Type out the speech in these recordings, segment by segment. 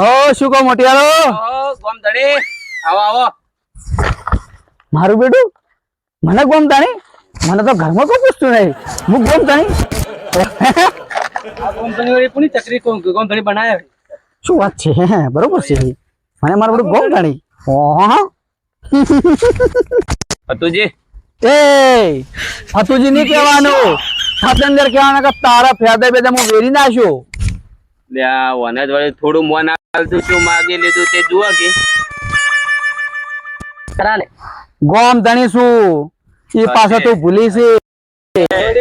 ઓ શું કહો મોટિયારો? ગોમ ધડી આવો આવો. મારું બેટું? મને ગમતાણી મને તો ઘરમાં કોઈ પૂછતું નહીં. હું ગોમ તાણી વાળી ચકરી ગોમ ગોમ ધડી બનાવે? શું વાત છે? બરોબર છે. મને મારું બધું ઓહ. હતુજી એ હતુજી નહીં કહેવાનું. ફતંદર કહેવાના કે તારા ફેદા બેદા હું વેરી નાખ્યો. થોડું મોન આલતું શું માગી લીધું તે જુઓ કે. કરા ગોમ ધણી શું એ પાછો તું ભૂલી છે.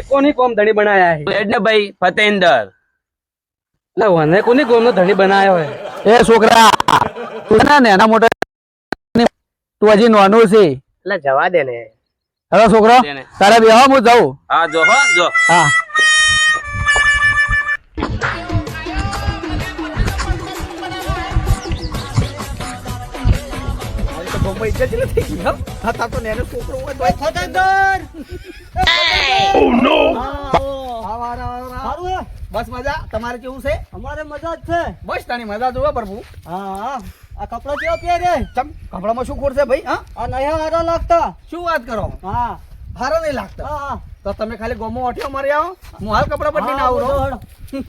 કોની ગોમ ધડી બનાયા છે? એટલે ભાઈ ફતેન્દર એટલે વને કોની ગોમ નો ધડી બનાવ્યો હે એ છોકરા તું છે ને એના મોટા તું હજી નાનું છે. એટલે જવા દે ને. હવે છોકરો તારે બેહો હું જાઉં. હા જો હો જો. હા. બસ મજા. તમારે કેવું છે? અમારે મજા જ છે. બસ તારી મજા જોવા પ્રભુ. હા હા. આ કપડા કેવો પહેરે? ચમ કપડામાં શું ખોર છે ભાઈ હા? આ નયા હારા લાગતા. શું વાત કરો? હા. હારો નહીં લાગતો. હા હા. તો તમે ખાલી ગોમો ઓઠ્યો મારી આવો. હું હાલ કપડા બદલીને આવું હા,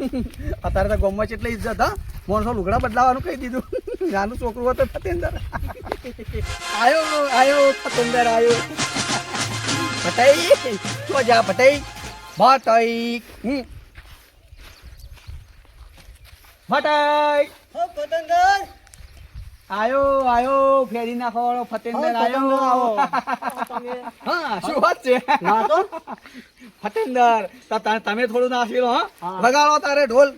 અત્યારે તો ગોમમાં કેટલી ઇજ્જત હા. મોણસો લુગડા બદલાવાનું કહી દીધું. નાનું છોકરું હતું ફતેન્દર આયો આયો ફતેન્દર આયો. ભટાઈ તો જા ભટાઈ ભટાઈ હમ. ભટાઈ હો, પતંગર. આયો આયો ફેરી વાળો ફતેન્દર આયો. આવો. હા શું વાત છે? ના તો? ફતેન્દર તમે થોડું નાસી લો હા. હા. વગાડો તારે ઢોલ.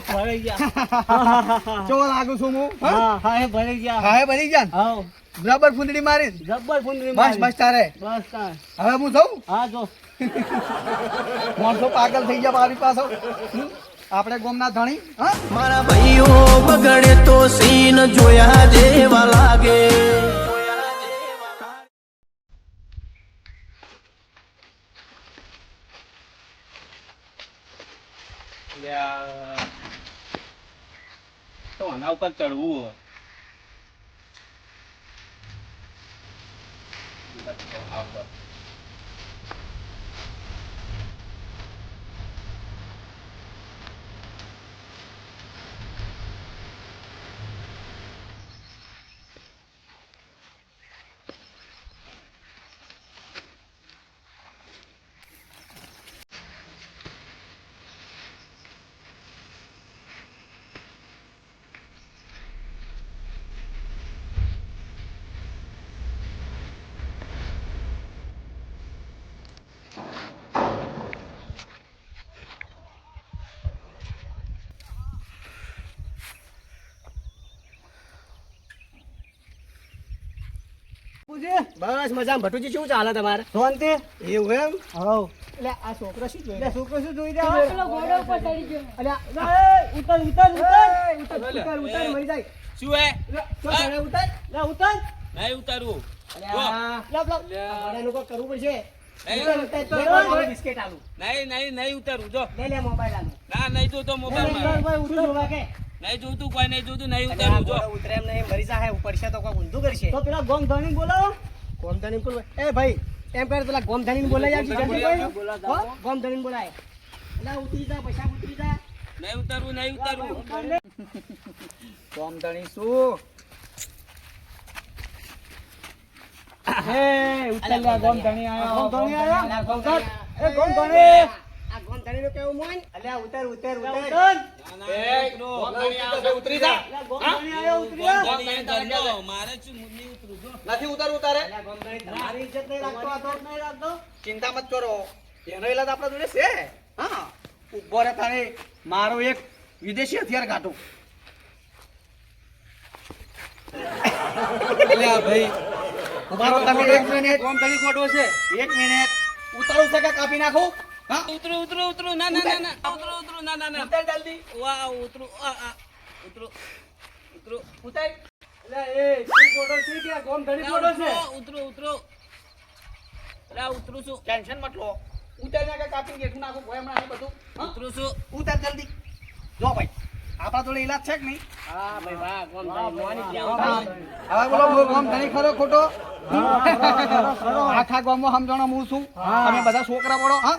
ભરાઈ ગયા. કેવો લાગુ છું હું હા? હા હા એ ભરાઈ ગયા. હા હે બની જા હાઉ, બરાબર ફૂંદડી મારી રબર ફૂંદડી બસ બસ તારે. બસ તાર. હવે હું જાઉં? હા જો. માણસો પાગલ થઈ ગયા મારી પાછો હમ? આપણે ગોમના ધણી હા? મારા ભાઈઓ બગડે તો સીન જોયા જેવા તો ઉપર ચડવું હોય. બસ મજામાં. ભટુજી શું ચાલે તમારે? શાંતિ. એવું એમ? હવ એટલે આ છોકરો શું જોઈ છોકરો શું જોઈ રહ્યા? પેલો ઘોડો ઉપર ચડી ગયો. અલ્યા, ઉતર ઉતર ઉતર. ઉતર ઉતર ઉતર મરી જાય. શું હે શું ઉતર. લે ઉતર. નહીં લે, લે, કોક કરવું પડશે? નહીં. ઉતર, ઉતર, તો મારે બિસ્કિટ આલું. નહીં નહીં નહીં ઉતારવું. જો. લે લે મોબાઈલ આલું. ના નહીં લે, મોબાઈલ ઉતર, ઉતર કે. નહીં જોતું કોઈ નહીં જોતું નહીં ઉતરું જો. ઉતરે એમ નહીં મરી જાય પડશે તો કોઈ ઊંધું કરશે. તો પેલા ગોમ ધણી બોલાવો. ગોમ ધણી બોલો એ ભાઈ એમ કરે પેલા ગોમ ધણી બોલાય આવજો જલ્દી ભાઈ. ગોમ ધણી બોલાય. એટલે ઉતરી જા પૈસા ઉતરી જા. નહીં ઉતારવું નહીં ઉતારવું. ગોમ ધણી શું? એ ઉત્તર લે ગોમ ધણી આયો? ગોમ ધણી આયા? ગોમ ધણી. એ ગોમ ધણી આ ગોમ ધણી નું કેવું મોન અલ્યા ઉતર. ઉતર ઉતર ઉતરી જા. ઉતરી ઉતરું નથી ઉતર તારે? અલ્યા ગોમધાણી તમારી ઇજ્જત નહીં રાખતો આ તો. નહીં રાખતો. ચિંતા મત કરો. એનો ઇલાજ આપણા જોડે છે. હા. ઊભો રહે તારે. મારો એક વિદેશી હથિયાર કાઢો. અલ્યા ભાઈ. ઊભા તમે એક મિનિટ. કોમ ખોટો છે. એક મિનિટ. ઉતારું છે કે કાપી નાખું? હા? ઉતરો ઉતરો ઉતરો. ના ના ના ના. ઉતરો ઉતરો. ના ના ના. ઉતાર જલ્દી. વાહ ઉતરો. આ આ. ઉતરો. ઉતરો. ઉતાર. અલ્યા એ શું ખોટો છે? કે ગોમ ગોમધાણી ખોટો છે. ઉતરો ઉતરો અલા ઉતરું છું. ટેન્શન મત લો. ઉતાર કે કાપી ગેઠું નાખું ભોય હમણાં બધું. ઉતરું છું. ઉતાર જલ્દી. જો ભાઈ આપણા જોડે ઇલાજ છે કે નહીં? હા ભાઈ વાહ હવે બોલો હું ધણી ખરો ખોટો? આખા ગામમાં સમજણો હું છું. તમે બધા છોકરા પડો હા?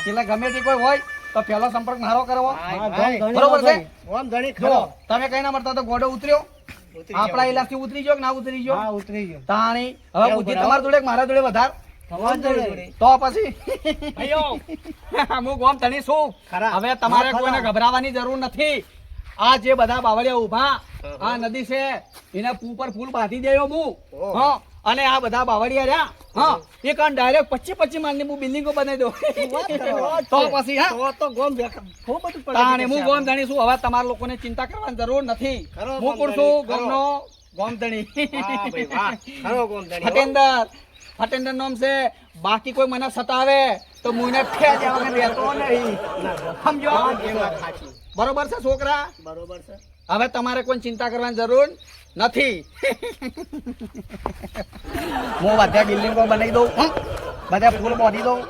એટલે ગમે તે કોઈ હોય તો પહેલો સંપર્ક મારો કરવો. બરોબર છે? તમે કઈ ના મળતા તો ગોડો ઉતર્યો. આપણા ઇલાજથી ઉતરી ગયો કે ના ઉતરી ગયો? ઉતરી ગયો. તાણી હવે બુદ્ધિ તમારા જોડે મારા જોડે વધાર? તો પછી? હું ગોમ ધણી છું. હવે તમારે કોઈને ગભરાવાની જરૂર નથી. આ જે બધા બાવળિયા ઊભા આ નદી છે એને ઉપર ફૂલ બાંધી દેવો હું. હા અને આ બધા બાવળિયા રહ્યા. હા એક ડાયરેક્ટ પચી પચીસ માળની હું બિલ્ડિંગો બનાવી દઉં. તો પછી હા. તો તો ગોમ ખૂબ બધું પડે હું ગોમ ધણી છું. હવે તમારા લોકોને ચિંતા કરવાની જરૂર નથી. હું કોણ છું. ગોમનો ગોમધણી. ફટેન્દર ફટેન્દર નામ છે. બાકી કોઈ મને સતાવે તો મુને એને ઠેર જવા રહેતો નહીં. સમજો. બરોબર છે છોકરા? બરોબર છે. હવે તમારે કોઈ ચિંતા કરવાની જરૂર નથી. હું બધા બિલ્ડિંગો બનાવી દઉં બધા ફૂલ બોધી દઉં.